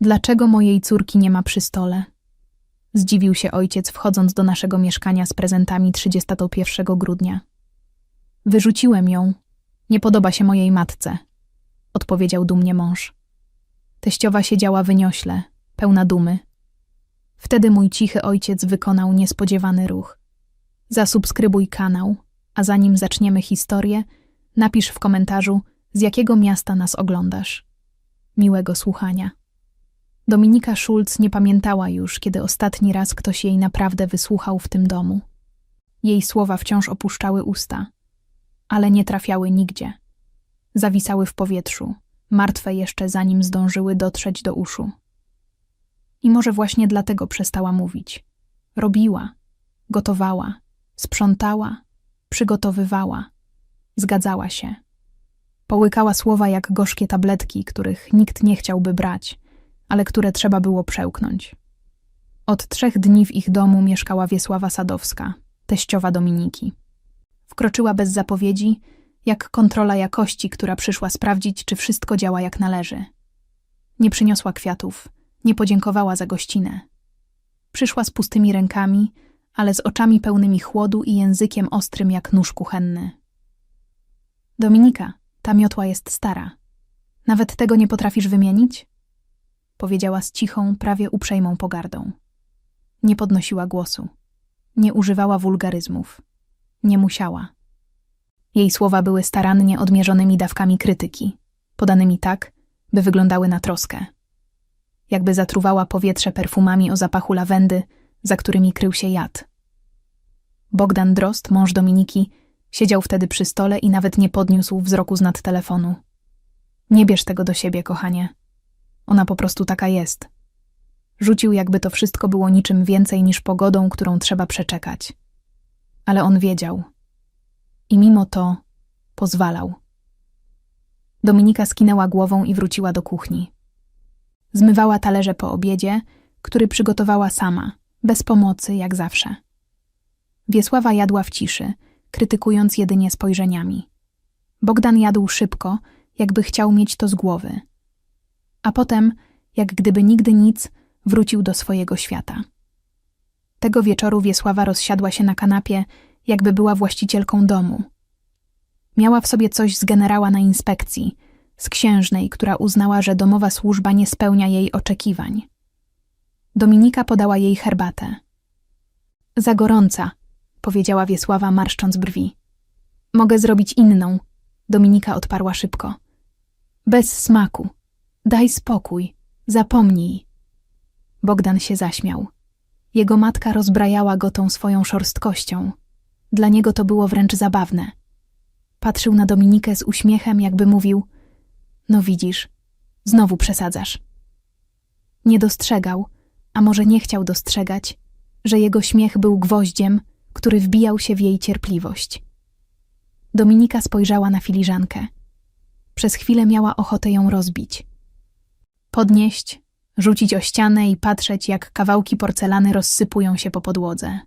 Dlaczego mojej córki nie ma przy stole? Zdziwił się ojciec, wchodząc do naszego mieszkania z prezentami 31 grudnia. Wyrzuciłem ją. Nie podoba się mojej matce, odpowiedział dumnie mąż. Teściowa siedziała wyniośle, pełna dumy. Wtedy mój cichy ojciec wykonał niespodziewany ruch. Zasubskrybuj kanał, a zanim zaczniemy historię, napisz w komentarzu, z jakiego miasta nas oglądasz. Miłego słuchania. Dominika Schulz nie pamiętała już, kiedy ostatni raz ktoś jej naprawdę wysłuchał w tym domu. Jej słowa wciąż opuszczały usta, ale nie trafiały nigdzie. Zawisały w powietrzu, martwe jeszcze zanim zdążyły dotrzeć do uszu. I może właśnie dlatego przestała mówić. Robiła, gotowała, sprzątała, przygotowywała, zgadzała się. Połykała słowa jak gorzkie tabletki, których nikt nie chciałby brać, ale które trzeba było przełknąć. Od trzech dni w ich domu mieszkała Wiesława Sadowska, teściowa Dominiki. Wkroczyła bez zapowiedzi, jak kontrola jakości, która przyszła sprawdzić, czy wszystko działa jak należy. Nie przyniosła kwiatów, nie podziękowała za gościnę. Przyszła z pustymi rękami, ale z oczami pełnymi chłodu i językiem ostrym jak nóż kuchenny. Dominika, ta miotła jest stara. Nawet tego nie potrafisz wymienić? Powiedziała z cichą, prawie uprzejmą pogardą. Nie podnosiła głosu. Nie używała wulgaryzmów. Nie musiała. Jej słowa były starannie odmierzonymi dawkami krytyki, podanymi tak, by wyglądały na troskę. Jakby zatruwała powietrze perfumami o zapachu lawendy, za którymi krył się jad. Bogdan Drost, mąż Dominiki, siedział wtedy przy stole i nawet nie podniósł wzroku z nad telefonu. Nie bierz tego do siebie, kochanie. Ona po prostu taka jest. Rzucił, jakby to wszystko było niczym więcej niż pogodą, którą trzeba przeczekać. Ale on wiedział. I mimo to pozwalał. Dominika skinęła głową i wróciła do kuchni. Zmywała talerze po obiedzie, który przygotowała sama, bez pomocy, jak zawsze. Wiesława jadła w ciszy, krytykując jedynie spojrzeniami. Bogdan jadł szybko, jakby chciał mieć to z głowy. A potem, jak gdyby nigdy nic, wrócił do swojego świata. Tego wieczoru Wiesława rozsiadła się na kanapie, jakby była właścicielką domu. Miała w sobie coś z generała na inspekcji, z księżnej, która uznała, że domowa służba nie spełnia jej oczekiwań. Dominika podała jej herbatę. Za gorąca, powiedziała Wiesława, marszcząc brwi. Mogę zrobić inną, Dominika odparła szybko. Bez smaku. Daj spokój, zapomnij. Bogdan się zaśmiał. Jego matka rozbrajała go tą swoją szorstkością. Dla niego to było wręcz zabawne. Patrzył na Dominikę z uśmiechem, jakby mówił: No widzisz, znowu przesadzasz. Nie dostrzegał, a może nie chciał dostrzegać, że jego śmiech był gwoździem, który wbijał się w jej cierpliwość. Dominika spojrzała na filiżankę. Przez chwilę miała ochotę ją rozbić. Podnieść, rzucić o ścianę i patrzeć, jak kawałki porcelany rozsypują się po podłodze.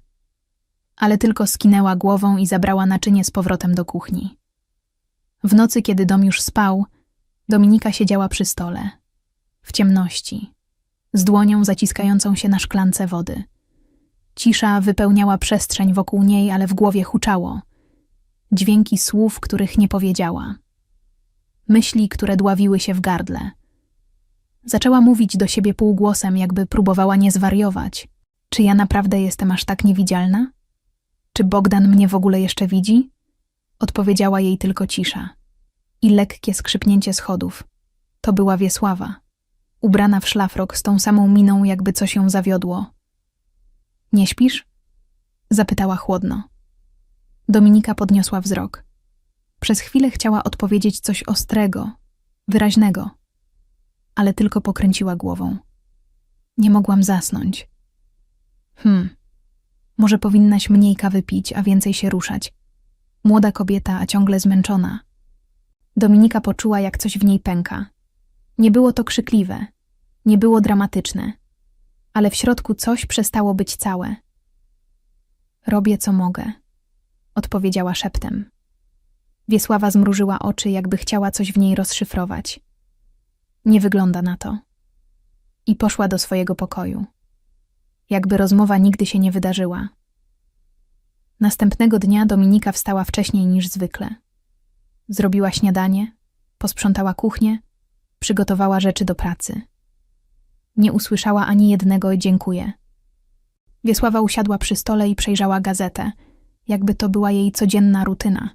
Ale tylko skinęła głową i zabrała naczynie z powrotem do kuchni. W nocy, kiedy dom już spał, Dominika siedziała przy stole, w ciemności, z dłonią zaciskającą się na szklance wody. Cisza wypełniała przestrzeń wokół niej, ale w głowie huczało. Dźwięki słów, których nie powiedziała. Myśli, które dławiły się w gardle. Zaczęła mówić do siebie półgłosem, jakby próbowała nie zwariować. Czy ja naprawdę jestem aż tak niewidzialna? Czy Bogdan mnie w ogóle jeszcze widzi? Odpowiedziała jej tylko cisza. I lekkie skrzypnięcie schodów. To była Wiesława. Ubrana w szlafrok z tą samą miną, jakby coś ją zawiodło. Nie śpisz? Zapytała chłodno. Dominika podniosła wzrok. Przez chwilę chciała odpowiedzieć coś ostrego, wyraźnego, ale tylko pokręciła głową. Nie mogłam zasnąć. Hmm, może powinnaś mniej kawy pić, a więcej się ruszać. Młoda kobieta, a ciągle zmęczona. Dominika poczuła, jak coś w niej pęka. Nie było to krzykliwe, nie było dramatyczne, ale w środku coś przestało być całe. Robię co mogę, odpowiedziała szeptem. Wiesława zmrużyła oczy, jakby chciała coś w niej rozszyfrować. Nie wygląda na to. i poszła do swojego pokoju. Jakby rozmowa nigdy się nie wydarzyła. Następnego dnia Dominika wstała wcześniej niż zwykle. Zrobiła śniadanie, posprzątała kuchnię, przygotowała rzeczy do pracy. Nie usłyszała ani jednego dziękuję. Wiesława usiadła przy stole i przejrzała gazetę, jakby to była jej codzienna rutyna.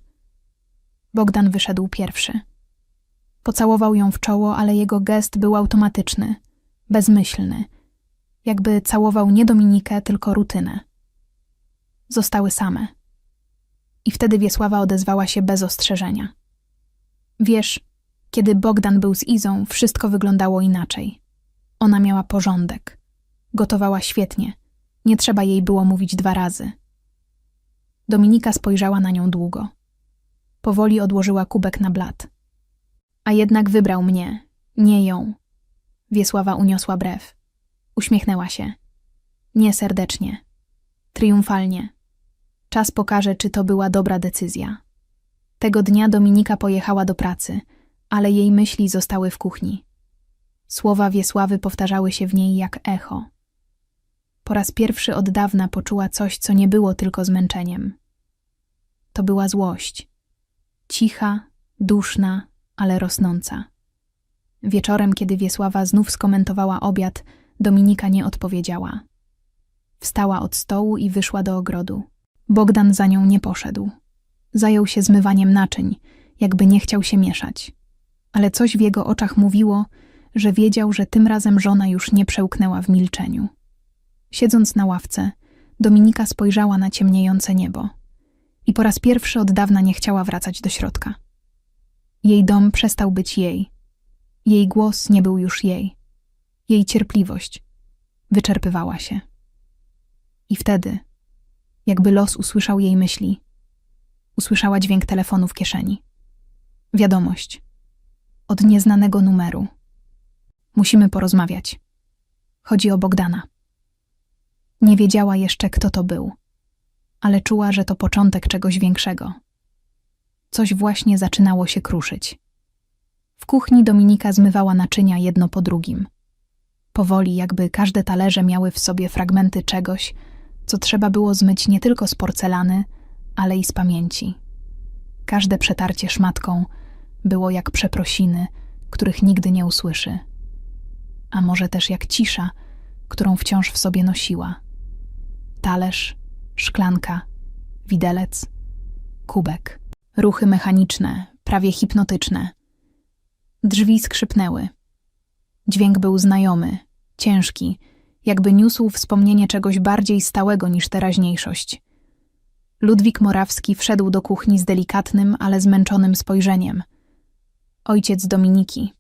Bogdan wyszedł pierwszy. Pocałował ją w czoło, ale jego gest był automatyczny, bezmyślny, jakby całował nie Dominikę, tylko rutynę. Zostały same. I wtedy Wiesława odezwała się bez ostrzeżenia. Wiesz, kiedy Bogdan był z Izą, wszystko wyglądało inaczej. Ona miała porządek. Gotowała świetnie. Nie trzeba jej było mówić dwa razy. Dominika spojrzała na nią długo. Powoli odłożyła kubek na blat. A jednak wybrał mnie, nie ją. Wiesława uniosła brew. Uśmiechnęła się. Nie serdecznie. Triumfalnie. Czas pokaże, czy to była dobra decyzja. Tego dnia Dominika pojechała do pracy, ale jej myśli zostały w kuchni. Słowa Wiesławy powtarzały się w niej jak echo. Po raz pierwszy od dawna poczuła coś, co nie było tylko zmęczeniem. To była złość. Cicha, duszna, ale rosnąca. Wieczorem, kiedy Wiesława znów skomentowała obiad, Dominika nie odpowiedziała. Wstała od stołu i wyszła do ogrodu. Bogdan za nią nie poszedł. Zajął się zmywaniem naczyń, jakby nie chciał się mieszać. Ale coś w jego oczach mówiło, że wiedział, że tym razem żona już nie przełknęła w milczeniu. Siedząc na ławce, Dominika spojrzała na ciemniejące niebo i po raz pierwszy od dawna nie chciała wracać do środka. Jej dom przestał być jej. Jej głos nie był już jej. Jej cierpliwość wyczerpywała się. I wtedy, jakby los usłyszał jej myśli, usłyszała dźwięk telefonu w kieszeni. Wiadomość. Od nieznanego numeru. Musimy porozmawiać. Chodzi o Bogdana. Nie wiedziała jeszcze, kto to był, ale czuła, że to początek czegoś większego. Coś właśnie zaczynało się kruszyć. W kuchni Dominika zmywała naczynia jedno po drugim. Powoli, jakby każde talerze miały w sobie fragmenty czegoś, co trzeba było zmyć nie tylko z porcelany, ale i z pamięci. Każde przetarcie szmatką było jak przeprosiny, których nigdy nie usłyszy. A może też jak cisza, którą wciąż w sobie nosiła. Talerz, szklanka, widelec, kubek. Ruchy mechaniczne, prawie hipnotyczne. Drzwi skrzypnęły. Dźwięk był znajomy, ciężki, jakby niósł wspomnienie czegoś bardziej stałego niż teraźniejszość. Ludwik Morawski wszedł do kuchni z delikatnym, ale zmęczonym spojrzeniem. Ojciec Dominiki.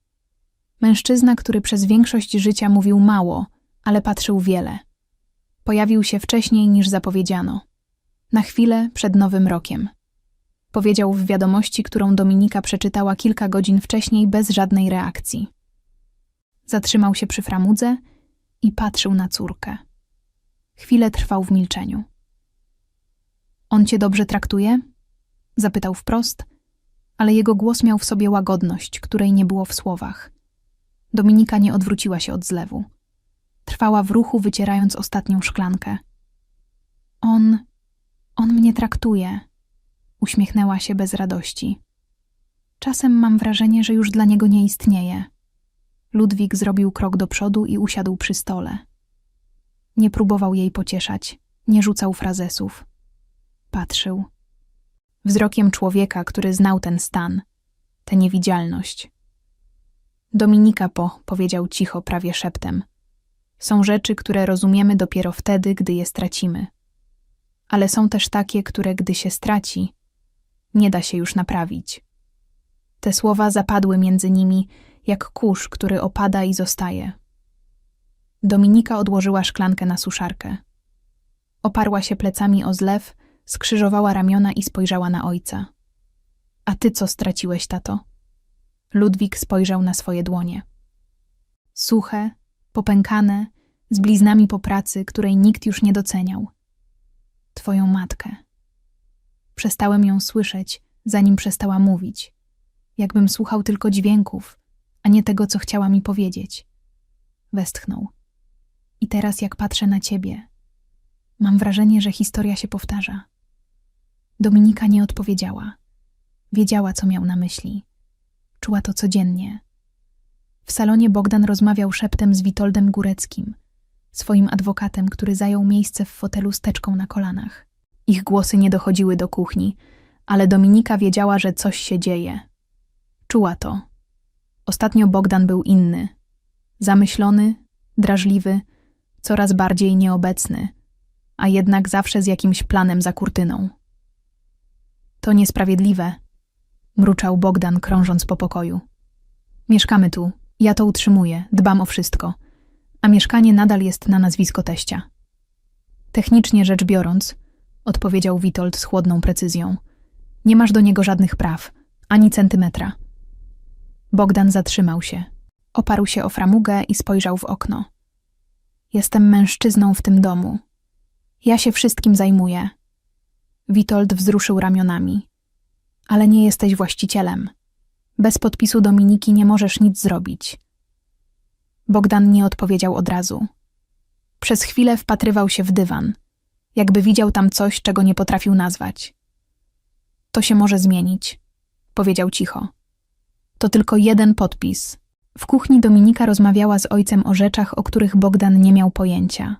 Mężczyzna, który przez większość życia mówił mało, ale patrzył wiele. Pojawił się wcześniej niż zapowiedziano. Na chwilę przed Nowym Rokiem. Powiedział w wiadomości, którą Dominika przeczytała kilka godzin wcześniej bez żadnej reakcji. Zatrzymał się przy framudze i patrzył na córkę. Chwilę trwał w milczeniu. On cię dobrze traktuje? Zapytał wprost, ale jego głos miał w sobie łagodność, której nie było w słowach. Dominika nie odwróciła się od zlewu. Trwała w ruchu, wycierając ostatnią szklankę. On, on mnie traktuje. Uśmiechnęła się bez radości. Czasem mam wrażenie, że już dla niego nie istnieje. Ludwik zrobił krok do przodu i usiadł przy stole. Nie próbował jej pocieszać, nie rzucał frazesów. Patrzył. Wzrokiem człowieka, który znał ten stan, tę niewidzialność. Dominika po, powiedział cicho, prawie szeptem. Są rzeczy, które rozumiemy dopiero wtedy, gdy je stracimy. Ale są też takie, które gdy się straci, nie da się już naprawić. Te słowa zapadły między nimi jak kurz, który opada i zostaje. Dominika odłożyła szklankę na suszarkę. Oparła się plecami o zlew, skrzyżowała ramiona i spojrzała na ojca. A ty co straciłeś, tato? Ludwik spojrzał na swoje dłonie. Suche, popękane, z bliznami po pracy, której nikt już nie doceniał. Twoją matkę. Przestałem ją słyszeć, zanim przestała mówić. Jakbym słuchał tylko dźwięków, a nie tego, co chciała mi powiedzieć. westchnął. I teraz, jak patrzę na ciebie, mam wrażenie, że historia się powtarza. Dominika nie odpowiedziała. Wiedziała, co miał na myśli. Czuła to codziennie. W salonie Bogdan rozmawiał szeptem z Witoldem Góreckim, swoim adwokatem, który zajął miejsce w fotelu z teczką na kolanach. Ich głosy nie dochodziły do kuchni, ale Dominika wiedziała, że coś się dzieje. Czuła to. Ostatnio Bogdan był inny. Zamyślony, drażliwy, coraz bardziej nieobecny, a jednak zawsze z jakimś planem za kurtyną. To niesprawiedliwe, mruczał Bogdan, krążąc po pokoju. Mieszkamy tu, ja to utrzymuję, dbam o wszystko, a mieszkanie nadal jest na nazwisko teścia. Technicznie rzecz biorąc, odpowiedział Witold z chłodną precyzją, nie masz do niego żadnych praw, ani centymetra. Bogdan zatrzymał się, oparł się o framugę i spojrzał w okno. Jestem mężczyzną w tym domu. Ja się wszystkim zajmuję. Witold wzruszył ramionami. Ale nie jesteś właścicielem. Bez podpisu Dominiki nie możesz nic zrobić. Bogdan nie odpowiedział od razu. Przez chwilę wpatrywał się w dywan, jakby widział tam coś, czego nie potrafił nazwać. To się może zmienić, powiedział cicho. To tylko jeden podpis. W kuchni Dominika rozmawiała z ojcem o rzeczach, o których Bogdan nie miał pojęcia.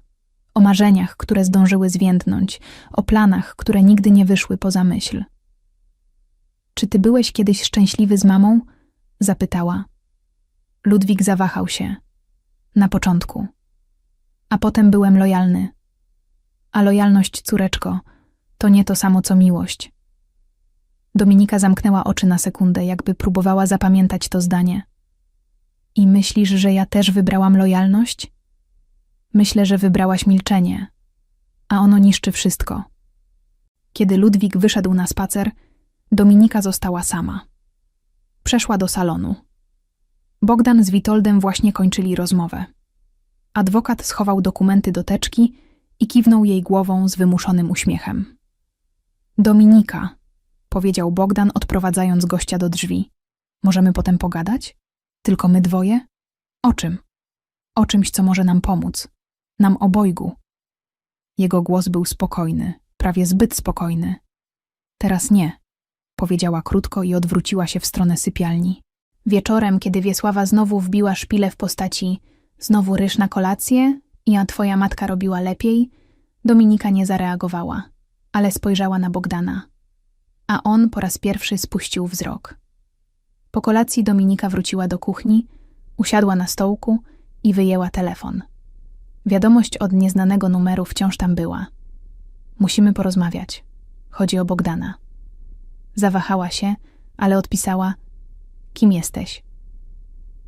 O marzeniach, które zdążyły zwiędnąć, o planach, które nigdy nie wyszły poza myśl. Czy ty byłeś kiedyś szczęśliwy z mamą? zapytała. Ludwik zawahał się. Na początku. A potem byłem lojalny. A lojalność, córeczko, to nie to samo co miłość. Dominika zamknęła oczy na sekundę, jakby próbowała zapamiętać to zdanie. I myślisz, że ja też wybrałam lojalność? Myślę, że wybrałaś milczenie, a ono niszczy wszystko. Kiedy Ludwik wyszedł na spacer, Dominika została sama. Przeszła do salonu. Bogdan z Witoldem właśnie kończyli rozmowę. Adwokat schował dokumenty do teczki i kiwnął jej głową z wymuszonym uśmiechem. Dominika, powiedział Bogdan, odprowadzając gościa do drzwi. Możemy potem pogadać? Tylko my dwoje? O czym? O czymś, co może nam pomóc. Nam obojgu. Jego głos był spokojny, prawie zbyt spokojny. Teraz nie, powiedziała krótko i odwróciła się w stronę sypialni. Wieczorem, kiedy Wiesława znowu wbiła szpilę w postaci znowu ryż na kolację i a twoja matka robiła lepiej, Dominika nie zareagowała, ale spojrzała na Bogdana. A on po raz pierwszy spuścił wzrok. Po kolacji Dominika wróciła do kuchni, usiadła na stołku i wyjęła telefon. Wiadomość od nieznanego numeru wciąż tam była. Musimy porozmawiać. Chodzi o Bogdana. Zawahała się, ale odpisała: Kim jesteś?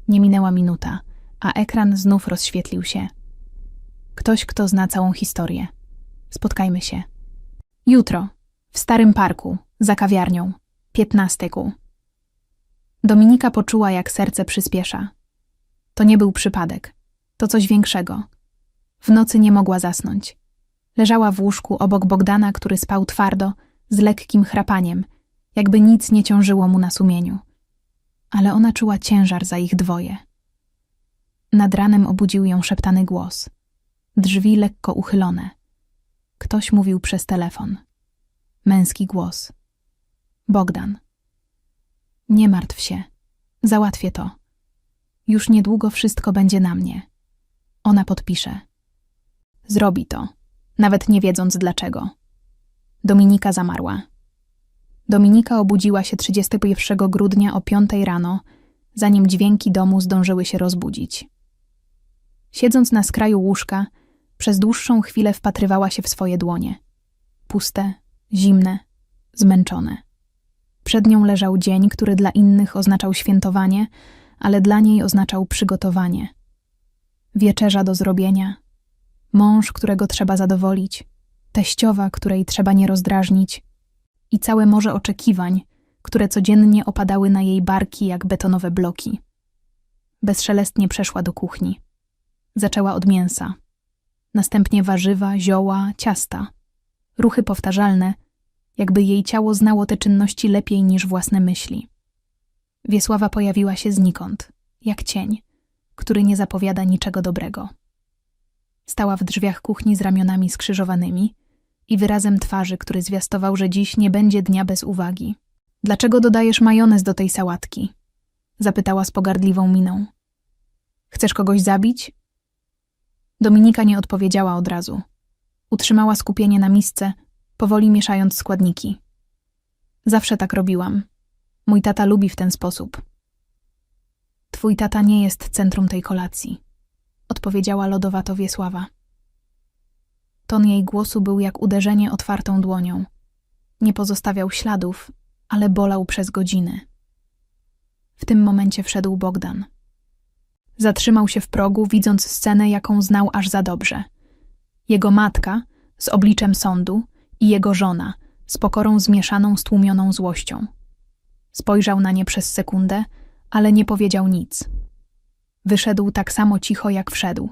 Nie minęła minuta, a ekran znów rozświetlił się. Ktoś, kto zna całą historię. Spotkajmy się. Jutro, w starym parku, za kawiarnią, piętnasteku. Dominika poczuła, jak serce przyspiesza. To nie był przypadek, to coś większego. W nocy nie mogła zasnąć. Leżała w łóżku obok Bogdana, który spał twardo, z lekkim chrapaniem, jakby nic nie ciążyło mu na sumieniu. Ale ona czuła ciężar za ich dwoje. Nad ranem obudził ją szeptany głos. Drzwi lekko uchylone. Ktoś mówił przez telefon. Męski głos. Bogdan. Nie martw się. Załatwię to. Już niedługo wszystko będzie na mnie. Ona podpisze. Zrobi to, nawet nie wiedząc dlaczego. Dominika zamarła. Dominika obudziła się 31 grudnia o 5 rano, zanim dźwięki domu zdążyły się rozbudzić. Siedząc na skraju łóżka, przez dłuższą chwilę wpatrywała się w swoje dłonie. Puste, zimne, zmęczone. Przed nią leżał dzień, który dla innych oznaczał świętowanie, ale dla niej oznaczał przygotowanie. Wieczerza do zrobienia, mąż, którego trzeba zadowolić, teściowa, której trzeba nie rozdrażnić i całe morze oczekiwań, które codziennie opadały na jej barki jak betonowe bloki. Bezszelestnie przeszła do kuchni. Zaczęła od mięsa. Następnie warzywa, zioła, ciasta. Ruchy powtarzalne, jakby jej ciało znało te czynności lepiej niż własne myśli. Wiesława pojawiła się znikąd, jak cień, który nie zapowiada niczego dobrego. Stała w drzwiach kuchni z ramionami skrzyżowanymi i wyrazem twarzy, który zwiastował, że dziś nie będzie dnia bez uwagi. Dlaczego dodajesz majonez do tej sałatki? Zapytała z pogardliwą miną. Chcesz kogoś zabić? Dominika nie odpowiedziała od razu. Utrzymała skupienie na misce, powoli mieszając składniki. Zawsze tak robiłam. Mój tata lubi w ten sposób. Twój tata nie jest centrum tej kolacji, odpowiedziała lodowato Wiesława. Ton jej głosu był jak uderzenie otwartą dłonią. Nie pozostawiał śladów, ale bolał przez godziny. W tym momencie wszedł Bogdan. Zatrzymał się w progu, widząc scenę, jaką znał aż za dobrze. Jego matka, z obliczem sądu, i jego żona, z pokorą zmieszaną z tłumioną złością. Spojrzał na nie przez sekundę, ale nie powiedział nic. Wyszedł tak samo cicho, jak wszedł.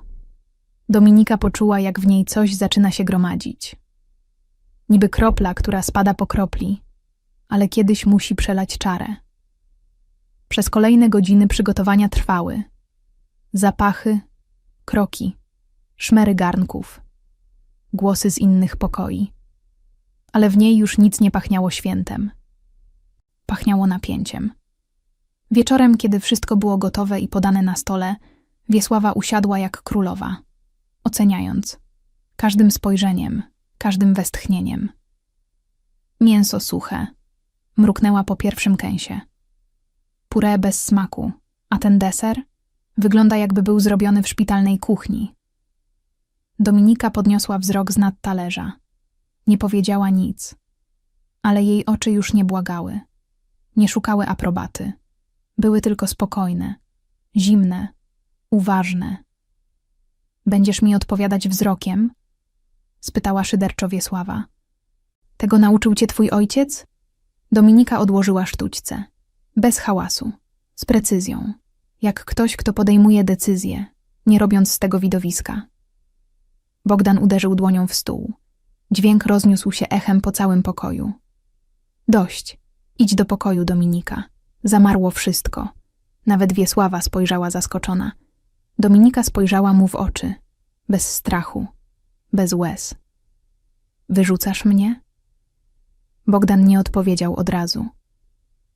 Dominika poczuła, jak w niej coś zaczyna się gromadzić. Niby kropla, która spada po kropli, ale kiedyś musi przelać czarę. Przez kolejne godziny przygotowania trwały. Zapachy, kroki, szmery garnków, głosy z innych pokoi. Ale w niej już nic nie pachniało świętem. Pachniało napięciem. Wieczorem, kiedy wszystko było gotowe i podane na stole, Wiesława usiadła jak królowa, oceniając każdym spojrzeniem, każdym westchnieniem. Mięso suche, mruknęła po pierwszym kęsie. Puree bez smaku, a ten deser wygląda jakby był zrobiony w szpitalnej kuchni. Dominika podniosła wzrok z nad talerza. Nie powiedziała nic, ale jej oczy już nie błagały. Nie szukały aprobaty. Były tylko spokojne, zimne, uważne. Będziesz mi odpowiadać wzrokiem? spytała szyderczo Wiesława. Tego nauczył cię twój ojciec? Dominika odłożyła sztućce. Bez hałasu, z precyzją, jak ktoś, kto podejmuje decyzję, nie robiąc z tego widowiska. Bogdan uderzył dłonią w stół. Dźwięk rozniósł się echem po całym pokoju. Dość. Idź do pokoju, Dominika. Zamarło wszystko. Nawet Wiesława spojrzała zaskoczona. Dominika spojrzała mu w oczy. Bez strachu. Bez łez. Wyrzucasz mnie? Bogdan nie odpowiedział od razu.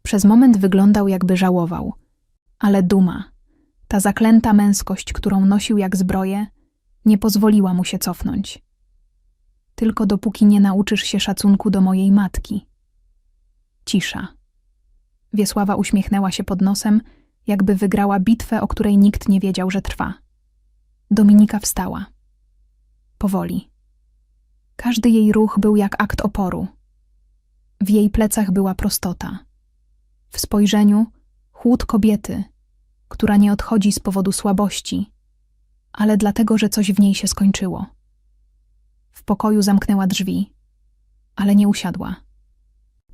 Przez moment wyglądał, jakby żałował. Ale duma, ta zaklęta męskość, którą nosił jak zbroję, nie pozwoliła mu się cofnąć. Tylko dopóki nie nauczysz się szacunku do mojej matki. Cisza. Wiesława uśmiechnęła się pod nosem, jakby wygrała bitwę, o której nikt nie wiedział, że trwa. Dominika wstała. Powoli. Każdy jej ruch był jak akt oporu. W jej plecach była prostota. W spojrzeniu chłód kobiety, która nie odchodzi z powodu słabości, ale dlatego, że coś w niej się skończyło. W pokoju zamknęła drzwi, ale nie usiadła.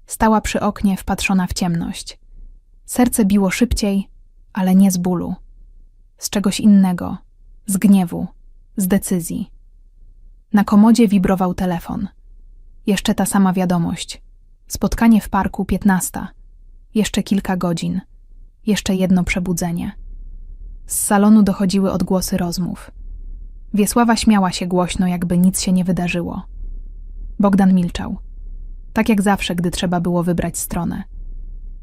Stała przy oknie, wpatrzona w ciemność. Serce biło szybciej, ale nie z bólu. Z czegoś innego, z gniewu, z decyzji. Na komodzie wibrował telefon. Jeszcze ta sama wiadomość. Spotkanie w parku piętnasta. Jeszcze kilka godzin. Jeszcze jedno przebudzenie. Z salonu dochodziły odgłosy rozmów. Wiesława śmiała się głośno, jakby nic się nie wydarzyło. Bogdan milczał. Tak jak zawsze, gdy trzeba było wybrać stronę.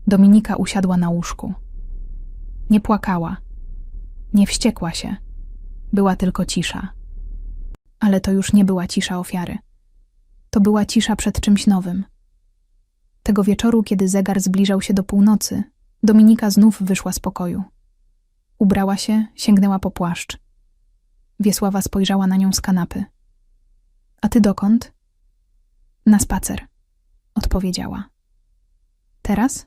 Dominika usiadła na łóżku. Nie płakała. Nie wściekła się. Była tylko cisza. Ale to już nie była cisza ofiary. To była cisza przed czymś nowym. Tego wieczoru, kiedy zegar zbliżał się do północy, Dominika znów wyszła z pokoju. Ubrała się, sięgnęła po płaszcz. Wiesława spojrzała na nią z kanapy. A ty dokąd? Na spacer, odpowiedziała. Teraz?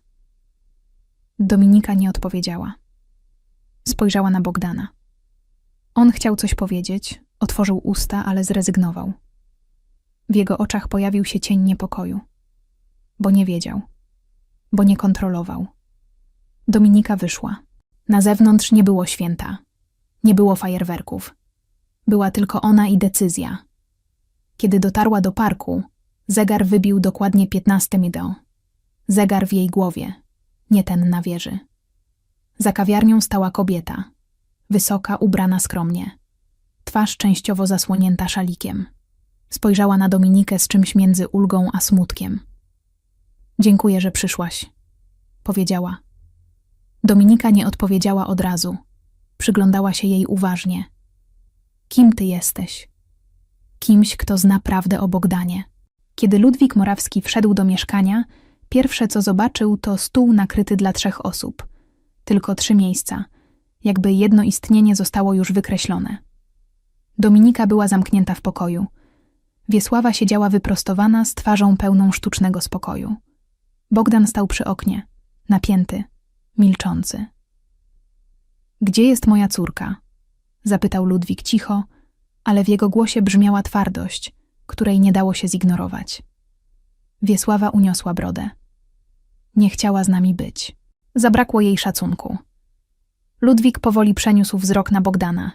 Dominika nie odpowiedziała. Spojrzała na Bogdana. On chciał coś powiedzieć, otworzył usta, ale zrezygnował. W jego oczach pojawił się cień niepokoju bo nie wiedział, bo nie kontrolował. Dominika wyszła. Na zewnątrz nie było święta, nie było fajerwerków. Była tylko ona i decyzja. Kiedy dotarła do parku, zegar wybił dokładnie piętnaste mido. Zegar w jej głowie, nie ten na wieży. Za kawiarnią stała kobieta. wysoka, ubrana skromnie. Twarz częściowo zasłonięta szalikiem. Spojrzała na Dominikę z czymś między ulgą a smutkiem. Dziękuję, że przyszłaś, powiedziała. Dominika nie odpowiedziała od razu. Przyglądała się jej uważnie. Kim ty jesteś? Kimś, kto zna prawdę o Bogdanie. Kiedy Ludwik Morawski wszedł do mieszkania, pierwsze co zobaczył to stół nakryty dla trzech osób. Tylko trzy miejsca, jakby jedno istnienie zostało już wykreślone. Dominika była zamknięta w pokoju. Wiesława siedziała wyprostowana z twarzą pełną sztucznego spokoju. Bogdan stał przy oknie, napięty, milczący. Gdzie jest moja córka? zapytał Ludwik cicho, ale w jego głosie brzmiała twardość, której nie dało się zignorować. Wiesława uniosła brodę. Nie chciała z nami być. Zabrakło jej szacunku. Ludwik powoli przeniósł wzrok na Bogdana.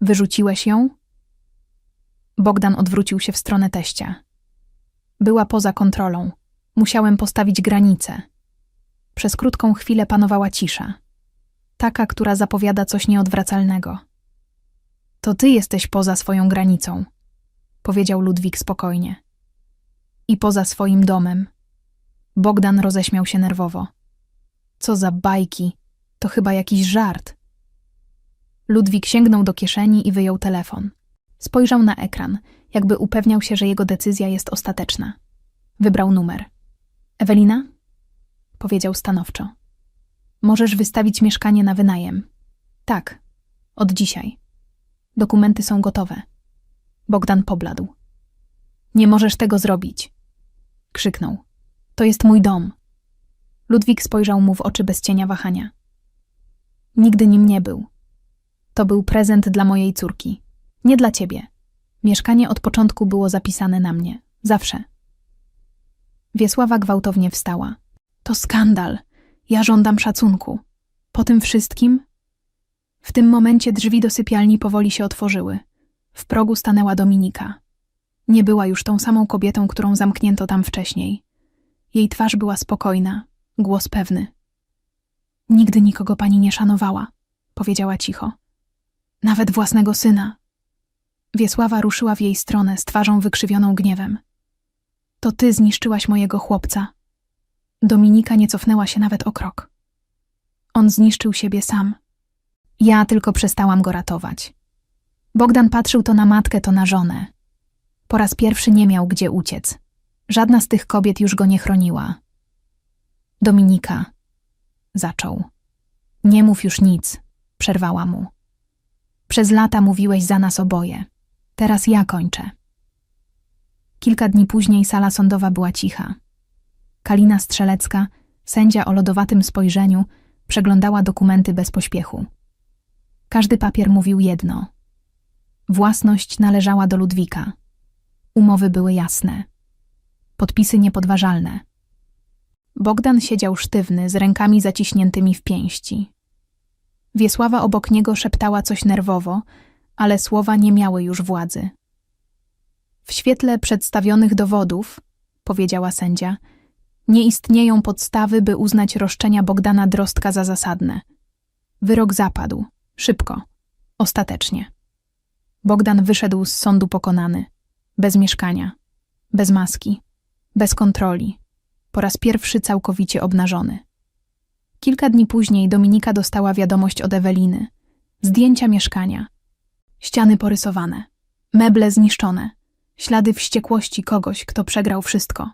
Wyrzuciłeś ją? Bogdan odwrócił się w stronę teścia. Była poza kontrolą. Musiałem postawić granicę. Przez krótką chwilę panowała cisza. Taka, która zapowiada coś nieodwracalnego. To ty jesteś poza swoją granicą, powiedział Ludwik spokojnie. I poza swoim domem. Bogdan roześmiał się nerwowo. Co za bajki, to chyba jakiś żart. Ludwik sięgnął do kieszeni i wyjął telefon. Spojrzał na ekran, jakby upewniał się, że jego decyzja jest ostateczna. Wybrał numer. Ewelina? Powiedział stanowczo. Możesz wystawić mieszkanie na wynajem. Tak, od dzisiaj. Dokumenty są gotowe. Bogdan pobladł. Nie możesz tego zrobić. Krzyknął. To jest mój dom. Ludwik spojrzał mu w oczy bez cienia wahania. Nigdy nim nie był. To był prezent dla mojej córki. Nie dla ciebie. Mieszkanie od początku było zapisane na mnie. Zawsze. Wiesława gwałtownie wstała. To skandal. Ja żądam szacunku. Po tym wszystkim? W tym momencie drzwi do sypialni powoli się otworzyły. W progu stanęła Dominika. Nie była już tą samą kobietą, którą zamknięto tam wcześniej. Jej twarz była spokojna, głos pewny. Nigdy nikogo pani nie szanowała, powiedziała cicho. Nawet własnego syna. Wiesława ruszyła w jej stronę z twarzą wykrzywioną gniewem. To ty zniszczyłaś mojego chłopca. Dominika nie cofnęła się nawet o krok. On zniszczył siebie sam. Ja tylko przestałam go ratować. Bogdan patrzył to na matkę, to na żonę. Po raz pierwszy nie miał gdzie uciec. Żadna z tych kobiet już go nie chroniła. Dominika, zaczął. Nie mów już nic, przerwała mu. Przez lata mówiłeś za nas oboje. Teraz ja kończę. Kilka dni później sala sądowa była cicha. Kalina Strzelecka, sędzia o lodowatym spojrzeniu, przeglądała dokumenty bez pośpiechu. Każdy papier mówił jedno. Własność należała do Ludwika. Umowy były jasne. Podpisy niepodważalne. Bogdan siedział sztywny, z rękami zaciśniętymi w pięści. Wiesława obok niego szeptała coś nerwowo, ale słowa nie miały już władzy. W świetle przedstawionych dowodów, powiedziała sędzia, nie istnieją podstawy, by uznać roszczenia Bogdana Drostka za zasadne. Wyrok zapadł. Szybko. Ostatecznie. Bogdan wyszedł z sądu pokonany. Bez mieszkania. Bez maski. Bez kontroli. Po raz pierwszy całkowicie obnażony. Kilka dni później Dominika dostała wiadomość od Eweliny. Zdjęcia mieszkania. Ściany porysowane. Meble zniszczone. Ślady wściekłości kogoś, kto przegrał wszystko.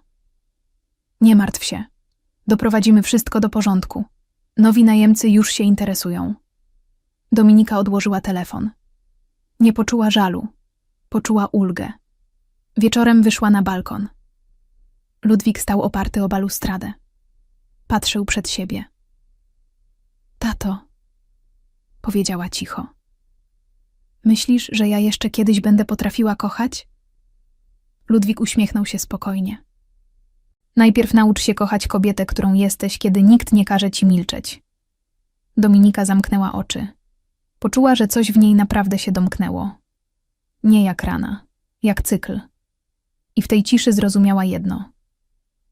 Nie martw się. Doprowadzimy wszystko do porządku. Nowi najemcy już się interesują. Dominika odłożyła telefon. Nie poczuła żalu. Poczuła ulgę. Wieczorem wyszła na balkon. Ludwik stał oparty o balustradę. Patrzył przed siebie. Tato, powiedziała cicho. Myślisz, że ja jeszcze kiedyś będę potrafiła kochać? Ludwik uśmiechnął się spokojnie. Najpierw naucz się kochać kobietę, którą jesteś, kiedy nikt nie każe ci milczeć. Dominika zamknęła oczy. Poczuła, że coś w niej naprawdę się domknęło. Nie jak rana, jak cykl. I w tej ciszy zrozumiała jedno.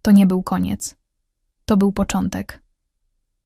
To nie był koniec. To był początek.